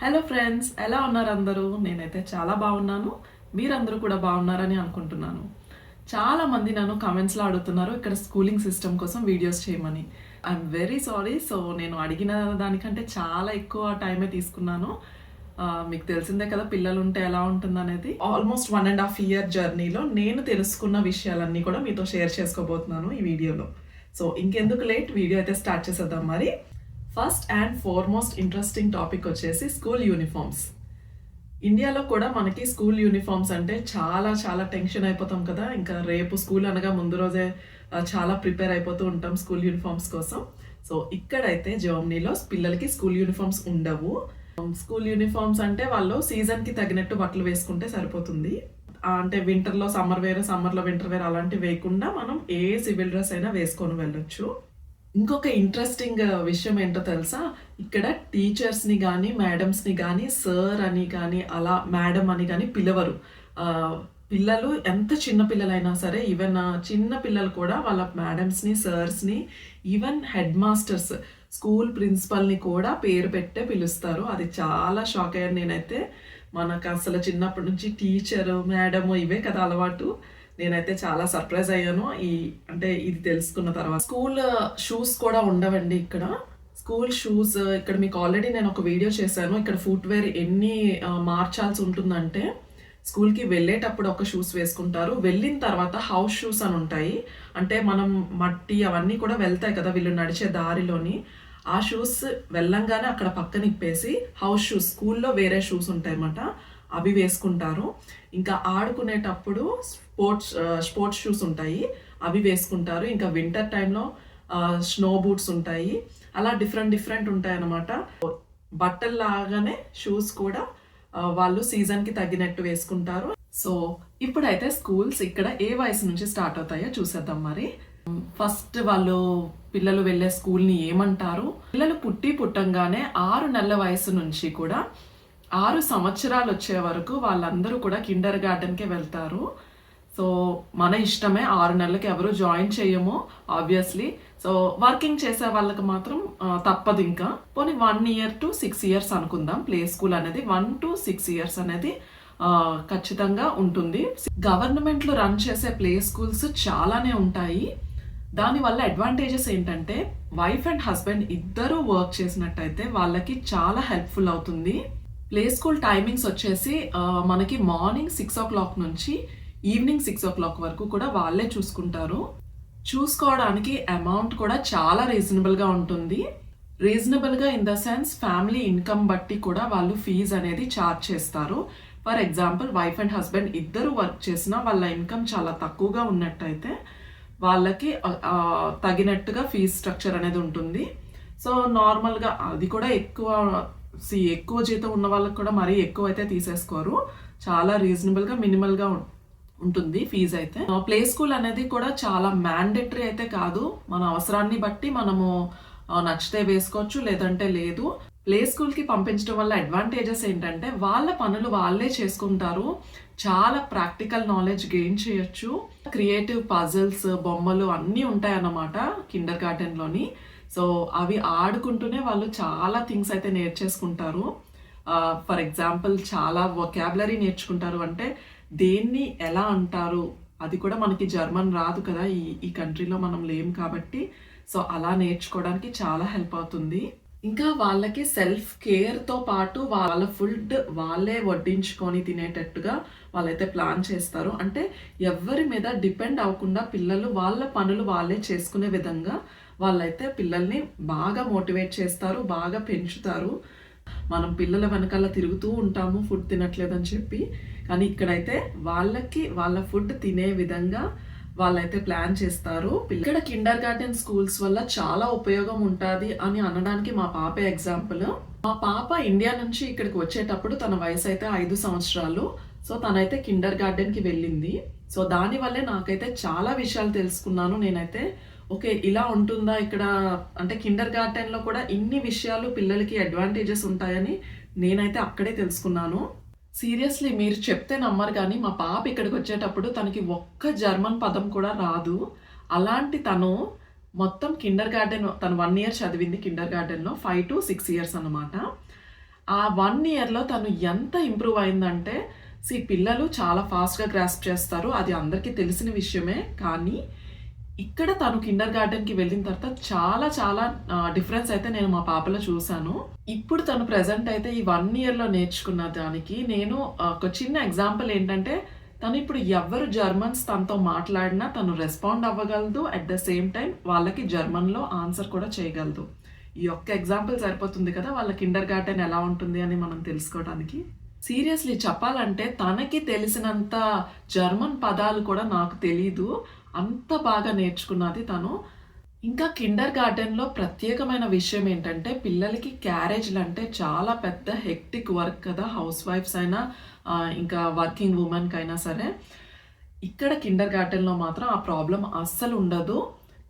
Hello friends ఎలా ఉన్నారు అందరూ? నేనైతే చాలా బాగున్నాను. మీరందరూ కూడా బాగున్నారని అనుకుంటున్నాను. చాలా మంది నన్ను కమెంట్స్లో అడుగుతున్నారు ఇక్కడ స్కూలింగ్ సిస్టమ్ కోసం వీడియోస్ చేయమని. ఐఎమ్ వెరీ సారీ సో నేను అడిగిన దానికంటే చాలా ఎక్కువ టైమే తీసుకున్నాను. మీకు తెలిసిందే కదా పిల్లలు ఉంటే ఎలా ఉంటుంది అనేది almost one and half year జర్నీలో నేను తెలుసుకున్న విషయాలన్నీ కూడా మీతో షేర్ చేసుకోబోతున్నాను ఈ వీడియోలో సో ఇంకెందుకు లేట్ వీడియో అయితే స్టార్ట్ చేసేద్దాం మరి. First and foremost interesting topic వచ్చేసి స్కూల్ యూనిఫామ్స్. ఇండియాలో కూడా మనకి స్కూల్ యూనిఫామ్స్ అంటే చాలా చాలా టెన్షన్ అయిపోతాం కదా. ఇంకా రేపు స్కూల్ అనగా ముందు రోజే చాలా ప్రిపేర్ అయిపోతూ ఉంటాం స్కూల్ యూనిఫామ్స్ కోసం. సో ఇక్కడైతే జర్మనీలో పిల్లలకి స్కూల్ యూనిఫామ్స్ ఉండవు. స్కూల్ యూనిఫామ్స్ అంటే వాళ్ళు సీజన్కి తగినట్టు బట్టలు వేసుకుంటే సరిపోతుంది. అంటే వింటర్లో సమ్మర్ వేర్ సమ్మర్లో వింటర్ వేర్ అలాంటివి వేయకుండా మనం ఏ సివిల్ డ్రెస్ అయినా వేసుకొని వెళ్ళొచ్చు. ఇంకొక ఇంట్రెస్టింగ్ విషయం ఏంటో తెలుసా? ఇక్కడ టీచర్స్ని కానీ మేడమ్స్ని కానీ సార్ అని కానీ అలా మేడం అని కానీ పిలవరు. పిల్లలు ఎంత చిన్న పిల్లలైనా సరే ఈవెన్ చిన్న పిల్లలు కూడా వాళ్ళ మేడమ్స్ని సార్స్ని ఈవెన్ హెడ్ మాస్టర్స్ స్కూల్ ప్రిన్సిపల్ని కూడా పేరు పెట్టే పిలుస్తారు. అది చాలా షాక్ అయ్యాను నేనైతే. మనకు అసలు చిన్నప్పటి నుంచి టీచర్ మేడము ఇవే కదా అలవాటు. నేనైతే చాలా సర్ప్రైజ్ అయ్యాను. ఈ అంటే ఇది తెలుసుకున్న తర్వాత స్కూల్ షూస్ కూడా ఉండవండి ఇక్కడ. స్కూల్ షూస్ ఇక్కడ మీకు ఆల్రెడీ నేను ఒక వీడియో చేశాను. ఇక్కడ ఫుట్వేర్ ఎన్ని మార్చాల్సి ఉంటుందంటే స్కూల్కి వెళ్ళేటప్పుడు ఒక షూస్ వేసుకుంటారు. వెళ్ళిన తర్వాత హౌస్ షూస్ అని ఉంటాయి. అంటే మనం మట్టి అవన్నీ కూడా వెళ్తాయి కదా వీళ్ళు నడిచే దారిలోని. ఆ షూస్ వెళ్ళంగానే అక్కడ పక్కన ఇప్పేసి హౌస్ షూస్ స్కూల్లో వేరే షూస్ ఉంటాయన్నమాట. అవి వేసుకుంటారు. ఇంకా ఆడుకునేటప్పుడు స్పోర్ట్స్ స్పోర్ట్స్ షూస్ ఉంటాయి. అవి వేసుకుంటారు. ఇంకా వింటర్ టైంలో స్నో బూట్స్ ఉంటాయి. అలా డిఫరెంట్ డిఫరెంట్ ఉంటాయి అన్నమాట బట్టలు లాగానే షూస్ కూడా వాళ్ళు సీజన్కి తగినట్టు తగ్గినట్టు వేసుకుంటారు. సో ఇప్పుడైతే స్కూల్స్ ఇక్కడ ఏ వయసు నుంచి స్టార్ట్ అవుతాయో చూసేద్దాం మరి. ఫస్ట్ వాళ్ళు పిల్లలు వెళ్ళే స్కూల్ని ఏమంటారు? పిల్లలు పుట్టి పుట్టంగానే ఆరు నెలల వయసు నుంచి కూడా ఆరు సంవత్సరాలు వచ్చే వరకు వాళ్ళందరూ కూడా కిండర్ గార్డెన్కే వెళ్తారు. సో మన ఇష్టమే ఆరు నెలలకి ఎవరు జాయిన్ చేయము ఆబ్వియస్లీ సో వర్కింగ్ చేసే వాళ్ళకి మాత్రం తప్పదు ఇంకా. పోనీ one year to six years అనుకుందాం. ప్లే స్కూల్ అనేది వన్ టు సిక్స్ ఇయర్స్ అనేది ఖచ్చితంగా ఉంటుంది. గవర్నమెంట్లో రన్ చేసే ప్లే స్కూల్స్ చాలానే ఉంటాయి. దానివల్ల అడ్వాంటేజెస్ ఏంటంటే వైఫ్ అండ్ హస్బెండ్ ఇద్దరూ వర్క్ చేసినట్టయితే వాళ్ళకి చాలా హెల్ప్ఫుల్ అవుతుంది. ప్లే స్కూల్ టైమింగ్స్ వచ్చేసి మనకి మార్నింగ్ సిక్స్ ఓ క్లాక్ నుంచి ఈవినింగ్ సిక్స్ ఓ క్లాక్ వరకు కూడా వాళ్ళే చూసుకుంటారు. చూసుకోవడానికి అమౌంట్ కూడా చాలా రీజనబుల్గా ఉంటుంది. రీజనబుల్గా in the sense family income బట్టి కూడా వాళ్ళు ఫీజ్ అనేది ఛార్జ్ చేస్తారు. For example wife and husband ఇద్దరు వర్క్ చేసినా వాళ్ళ ఇన్కమ్ చాలా తక్కువగా ఉన్నట్టయితే వాళ్ళకి తగినట్టుగా ఫీజ్ స్ట్రక్చర్ అనేది ఉంటుంది. సో నార్మల్గా అది కూడా ఎక్కువ సి ఎక్కువ జీతం ఉన్న వాళ్ళకి కూడా మరీ ఎక్కువ అయితే తీసేసుకోరు. చాలా రీజనబుల్గా మినిమల్గా ఉంటుంది ఫీజు అయితే. ప్లే స్కూల్ అనేది కూడా చాలా మ్యాండేటరీ అయితే కాదు. మన అవసరాన్ని బట్టి మనము నచ్చితే వేసుకోవచ్చు లేదంటే లేదు. ప్లే స్కూల్కి పంపించడం వల్ల అడ్వాంటేజెస్ ఏంటంటే వాళ్ళ పనులు వాళ్ళే చేసుకుంటారు. చాలా ప్రాక్టికల్ నాలెడ్జ్ గెయిన్ చేయొచ్చు. క్రియేటివ్ పజిల్స్ బొమ్మలు అన్నీ ఉంటాయన్నమాట కిండర్ గార్డెన్లోని. సో అవి ఆడుకుంటూనే వాళ్ళు చాలా థింగ్స్ అయితే నేర్చేసుకుంటారు. ఫర్ ఎగ్జాంపుల్ చాలా వొకాబులరీ నేర్చుకుంటారు అంటే దేన్ని ఎలా అంటారు? అది కూడా మనకి జర్మన్ రాదు కదా ఈ ఈ కంట్రీలో మనం లేం కాబట్టి. సో అలా నేర్చుకోవడానికి చాలా హెల్ప్ అవుతుంది. ఇంకా వాళ్ళకి సెల్ఫ్ కేర్తో పాటు వాళ్ళ ఫుడ్ వాళ్ళే వడ్డించుకొని తినేటట్టుగా వాళ్ళైతే ప్లాన్ చేస్తారు. అంటే ఎవరి మీద డిపెండ్ అవ్వకుండా పిల్లలు వాళ్ళ పనులు వాళ్ళే చేసుకునే విధంగా వాళ్ళైతే పిల్లల్ని బాగా మోటివేట్ చేస్తారు బాగా పెంచుతారు. మనం పిల్లల వెనకాల తిరుగుతూ ఉంటాము ఫుడ్ తినట్లేదని చెప్పి. కానీ ఇక్కడైతే వాళ్ళకి వాళ్ళ ఫుడ్ తినే విధంగా వాళ్ళైతే ప్లాన్ చేస్తారు. ఇక్కడ కిండర్ గార్డెన్ స్కూల్స్ వల్ల చాలా ఉపయోగం ఉంటుంది అని అనడానికి మా పాప ఎగ్జాంపుల్. మా పాప ఇండియా నుంచి ఇక్కడికి వచ్చేటప్పుడు తన వయసు అయితే ఐదు సంవత్సరాలు. సో తనైతే కిండర్ గార్డెన్కి వెళ్ళింది. సో దానివల్లే నాకైతే చాలా విషయాలు తెలుసుకున్నాను. నేనైతే ఓకే ఇలా ఉంటుందా ఇక్కడ అంటే కిండర్ గార్డెన్లో కూడా ఇన్ని విషయాలు పిల్లలకి అడ్వాంటేజెస్ ఉంటాయని నేనైతే అక్కడే తెలుసుకున్నాను సీరియస్లీ మీరు చెప్తే నమ్మరు కానీ మా పాప ఇక్కడికి వచ్చేటప్పుడు తనకి ఒక్క జర్మన్ పదం కూడా రాదు అలాంటి తను మొత్తం కిండర్ గార్డెన్ తను వన్ ఇయర్ చదివింది కిండర్ గార్డెన్లో ఫైవ్ టు సిక్స్ ఇయర్స్ అనమాట ఆ వన్ ఇయర్‌లో తను ఎంత ఇంప్రూవ్ అయిందంటే సి పిల్లలు చాలా ఫాస్ట్‌గా గ్రాస్ప్ చేస్తారు. అది అందరికీ తెలిసిన విషయమే. కానీ ఇక్కడ తను కిండర్ గార్డెన్‌కి వెళ్ళిన తర్వాత చాలా చాలా డిఫరెన్స్ అయితే నేను మా పాపలో చూశాను ఇప్పుడు తను ప్రజెంట్ అయితే ఈ వన్ ఇయర్‌లో నేర్చుకున్న దానికి నేను ఒక చిన్న ఎగ్జాంపుల్ ఏంటంటే తను ఇప్పుడు ఎవ్వరు జర్మన్స్ తనతో మాట్లాడినా తను రెస్పాండ్ అవ్వగలదు. అట్ ద సేమ్ టైం వాళ్ళకి జర్మన్‌లో ఆన్సర్ కూడా చేయగలదు. ఈ ఒక్క ఎగ్జాంపుల్ సరిపోతుంది కదా! వాళ్ళ కిండర్ గార్డెన్ ఎలా ఉంటుంది అని మనం తెలుసుకోవడానికి. సీరియస్‌లీ చెప్పాలంటే తనకి తెలిసినంత జర్మన్ పదాలు కూడా నాకు తెలీదు. అంత బాగా నేర్చుకున్నది తను. ఇంకా కిండర్ గార్డెన్‌లో ప్రత్యేకమైన విషయం ఏంటంటే పిల్లలకి క్యారేజ్‌లంటే చాలా పెద్ద హెక్టిక్ వర్క్ కదా! హౌస్ వైఫ్స్ అయినా ఇంకా వర్కింగ్ వుమెన్‌కైనా సరే. ఇక్కడ కిండర్ గార్డెన్‌లో మాత్రం ఆ ప్రాబ్లం అస్సలు ఉండదు.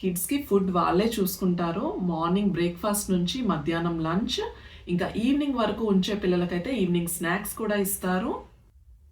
కిడ్స్‌కి ఫుడ్ వాళ్ళే చూసుకుంటారు. మార్నింగ్ బ్రేక్‌ఫాస్ట్ నుంచి మధ్యాహ్నం లంచ్, ఇంకా ఈవినింగ్ వరకు ఉంచే పిల్లలకైతే ఈవినింగ్ స్నాక్స్ కూడా ఇస్తారు.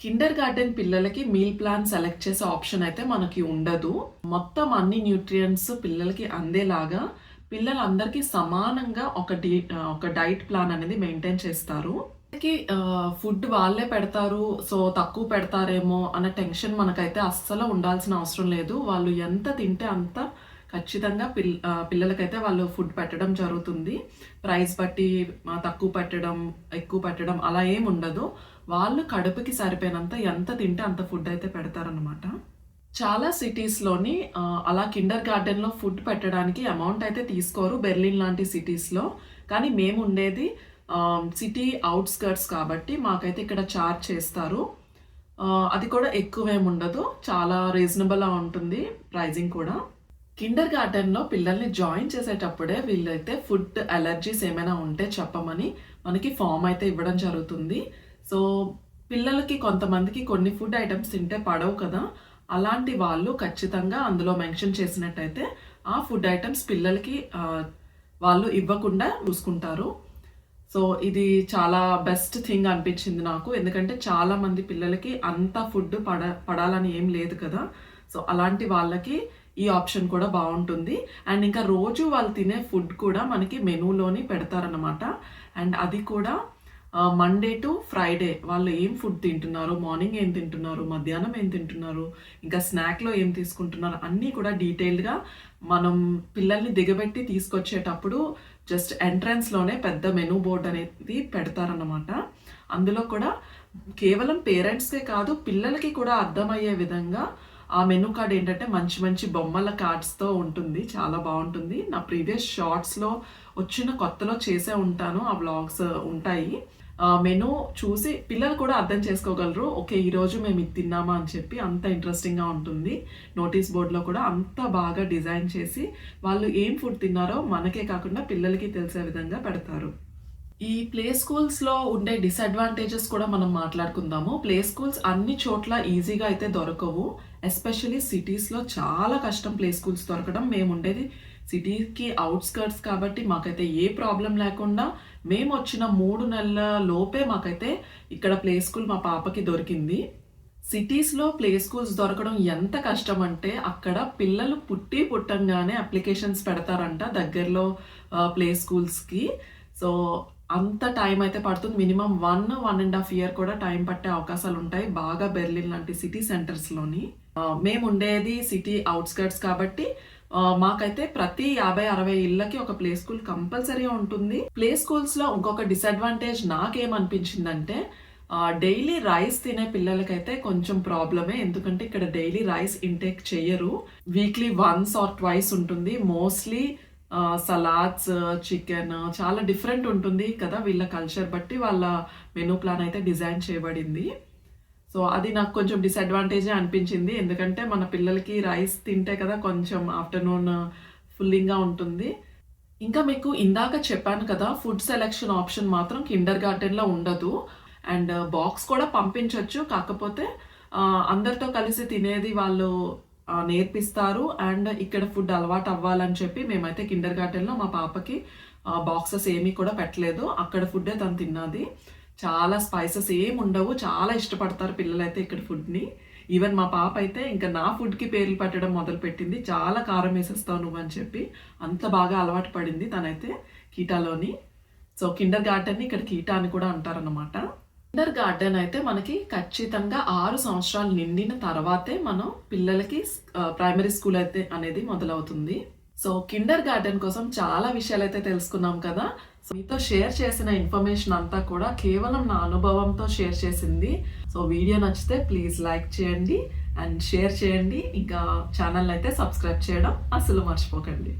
కిండర్ గార్డెన్ పిల్లలకి మీల్ ప్లాన్ సెలెక్ట్ చేసే ఆప్షన్ అయితే మనకి ఉండదు. మొత్తం అన్ని న్యూట్రియంట్స్ పిల్లలకి అందేలాగా పిల్లలందరికీ సమానంగా ఒక డి ఒక డైట్ ప్లాన్ అనేది మెయింటైన్ చేస్తారు. ఫుడ్ వాళ్ళే పెడతారు. సో, తక్కువ పెడతారేమో అన్న టెన్షన్ మనకైతే అస్సలు ఉండాల్సిన అవసరం లేదు. వాళ్ళు ఎంత తింటే అంత ఖచ్చితంగా పిల్ పిల్లలకైతే వాళ్ళు ఫుడ్ పెట్టడం జరుగుతుంది. ప్రైస్ బట్టి తక్కువ పెట్టడం, ఎక్కువ పెట్టడం అలా ఏం ఉండదు. వాళ్ళు కడుపుకి సరిపోయినంత ఎంత తింటే అంత ఫుడ్ అయితే పెడతారనమాట. చాలా సిటీస్‌లోని అలా కిండర్ గార్డెన్‌లో ఫుడ్ పెట్టడానికి అమౌంట్ అయితే తీసుకోరు. బెర్లిన్ లాంటి సిటీస్‌లో. కానీ మేము ఉండేది సిటీ అవుట్స్కర్ట్స్ కాబట్టి మాకైతే ఇక్కడ చార్జ్ చేస్తారు. అది కూడా ఎక్కువేముండదు చాలా రీజనబుల్‌గా ఉంటుంది ప్రైజింగ్ కూడా. కిండర్ గార్డెన్‌లో పిల్లల్ని జాయిన్ చేసేటప్పుడే వీళ్ళైతే ఫుడ్ అలర్జీస్ ఏమైనా ఉంటే చెప్పమని మనకి ఫామ్ అయితే ఇవ్వడం జరుగుతుంది. సో, పిల్లలకి కొంతమందికి కొన్ని ఫుడ్ ఐటమ్స్ తింటే పడవు కదా! అలాంటి వాళ్ళు ఖచ్చితంగా అందులో మెన్షన్ చేసినట్టయితే ఆ ఫుడ్ ఐటమ్స్ పిల్లలకి వాళ్ళు ఇవ్వకుండా చూసుకుంటారు. సో, ఇది చాలా బెస్ట్ థింగ్ అనిపించింది నాకు. ఎందుకంటే చాలామంది పిల్లలకి అంత ఫుడ్ పడ పడాలని ఏం లేదు కదా! సో, అలాంటి వాళ్ళకి ఈ ఆప్షన్ కూడా బాగుంటుంది అండ్ ఇంకా రోజు వాళ్ళు తినే ఫుడ్ కూడా మనకి మెనూలోని పెడతారనమాట. అండ్ అది కూడా మండే టు ఫ్రైడే వాళ్ళు ఏం ఫుడ్ తింటున్నారు, మార్నింగ్ ఏం తింటున్నారు, మధ్యాహ్నం ఏం తింటున్నారు, ఇంకా స్నాక్‌లో ఏం తీసుకుంటున్నారు అన్నీ కూడా డీటెయిల్డ్‌గా మనం పిల్లల్ని దిగబెట్టి తీసుకొచ్చేటప్పుడు జస్ట్ ఎంట్రన్స్‌లోనే పెద్ద మెనూ బోర్డ్ అనేది పెడతారనమాట. అందులో కూడా కేవలం పేరెంట్స్‌కే కాదు పిల్లలకి కూడా అర్థమయ్యే విధంగా ఆ మెనూ కార్డ్ ఏంటంటే మంచి మంచి బొమ్మల కార్డ్స్‌తో ఉంటుంది. చాలా బాగుంటుంది నా ప్రీవియస్ షార్ట్స్‌లో వచ్చిన కొత్తలో చేసే ఉంటాను. ఆ వ్లాగ్స్ ఉంటాయి. మెనూ చూసి పిల్లలు కూడా అర్థం చేసుకోగలరు. ఓకే. ఈరోజు మేము ఇది తిన్నామా అని చెప్పి అంత ఇంట్రెస్టింగ్‌గా ఉంటుంది. నోటీస్ బోర్డ్‌లో కూడా అంత బాగా డిజైన్ చేసి వాళ్ళు ఏం ఫుడ్ తిన్నారో మనకే కాకుండా పిల్లలకి తెలిసే విధంగా పెడతారు. ఈ ప్లే స్కూల్స్‌లో ఉండే డిసడ్వాంటేజెస్ కూడా మనం మాట్లాడుకుందాము. ప్లే స్కూల్స్ అన్ని చోట్ల ఈజీగా అయితే దొరకవు. ఎస్పెషల్లీ సిటీస్‌లో చాలా కష్టం ప్లే స్కూల్స్ దొరకడం. మేము ఉండేది సిటీకి అవుట్స్కర్ట్స్ కాబట్టి మాకైతే ఏ ప్రాబ్లం లేకుండా మేము వచ్చిన మూడు నెలల లోపే మాకైతే ఇక్కడ ప్లే స్కూల్ మా పాపకి దొరికింది. సిటీస్‌లో ప్లే స్కూల్స్ దొరకడం ఎంత కష్టం అంటే అక్కడ పిల్లలు పుట్టి పుట్టంగానే అప్లికేషన్స్ పెడతారంట దగ్గరలో ప్లే స్కూల్స్‌కి. సో, అంత టైం అయితే పడుతుంది. మినిమమ్ 1, 1 ½ ఇయర్ కూడా టైం పట్టే అవకాశాలు ఉంటాయి బాగా బెర్లిన్ లాంటి సిటీ సెంటర్స్‌లోని. మేము ఉండేది సిటీ అవుట్స్కర్ట్స్ కాబట్టి మాకైతే ప్రతి 50, 60 ఇళ్ళకి ఒక ప్లే స్కూల్ కంపల్సరీగా ఉంటుంది. ప్లే స్కూల్స్‌లో ఇంకొక డిసడ్వాంటేజ్ నాకేమనిపించిందంటే డైలీ రైస్ తినే పిల్లలకైతే కొంచెం ప్రాబ్లమే. ఎందుకంటే ఇక్కడ డైలీ రైస్ ఇంటేక్ చెయ్యరు. వీక్లీ వన్స్ ఆర్ ట్వైస్ ఉంటుంది. మోస్ట్‌లీ సలాడ్స్, చికెన్ చాలా డిఫరెంట్ ఉంటుంది కదా! వీళ్ళ కల్చర్ బట్టి వాళ్ళ మెనూ ప్లాన్ అయితే డిజైన్ చేయబడింది. సో, అది నాకు కొంచెం డిసడ్వాంటేజే అనిపించింది. ఎందుకంటే మన పిల్లలకి రైస్ తింటే కదా కొంచెం ఆఫ్టర్‌నూన్ ఫుల్లింగ్‌గా ఉంటుంది. ఇంకా మీకు ఇందాక చెప్పాను కదా! ఫుడ్ సెలక్షన్ ఆప్షన్ మాత్రం కిండర్ గార్డెన్‌లో ఉండదు. అండ్ బాక్స్ కూడా పంపించవచ్చు కాకపోతే అందరితో కలిసి తినేది వాళ్ళు నేర్పిస్తారు. అండ్ ఇక్కడ ఫుడ్ అలవాటు అవ్వాలని చెప్పి మేమైతే కిండర్ గార్డెన్‌లో మా పాపకి బాక్సెస్ ఏమీ కూడా పెట్టలేదు. అక్కడ ఫుడ్డే తను తిన్నది. చాలా స్పైసెస్ ఏమి ఉండవు. చాలా ఇష్టపడతారు పిల్లలైతే ఇక్కడ ఫుడ్‌ని. ఈవెన్ మా పాప అయితే ఇంకా నా ఫుడ్‌కి పేర్లు పెట్టడం మొదలుపెట్టింది. చాలా కారం వేసేస్తావు నువ్వని చెప్పి. అంత బాగా అలవాటు పడింది తనైతే కీటాలోని. సో కిండర్ గార్డెన్ ఇక్కడ కీటా అని కూడా అంటారన్నమాట కిండర్ గార్డెన్ అయితే మనకి ఖచ్చితంగా ఆరు సంవత్సరాలు నిండిన తర్వాతే మనం పిల్లలకి ప్రైమరీ స్కూల్ అయితే అనేది మొదలవుతుంది. సో కిండర్ గార్డెన్ కోసం చాలా విషయాలు అయితే తెలుసుకున్నాం కదా. సో మీతో షేర్ చేసిన ఇన్ఫర్మేషన్ అంతా కూడా కేవలం నా అనుభవంతో షేర్ చేసింది. సో వీడియో నచ్చితే ప్లీజ్ లైక్ చేయండి అండ్ షేర్ చేయండి. ఇంకా ఛానల్ అయితే సబ్స్క్రైబ్ చేయడం అసలు మర్చిపోకండి.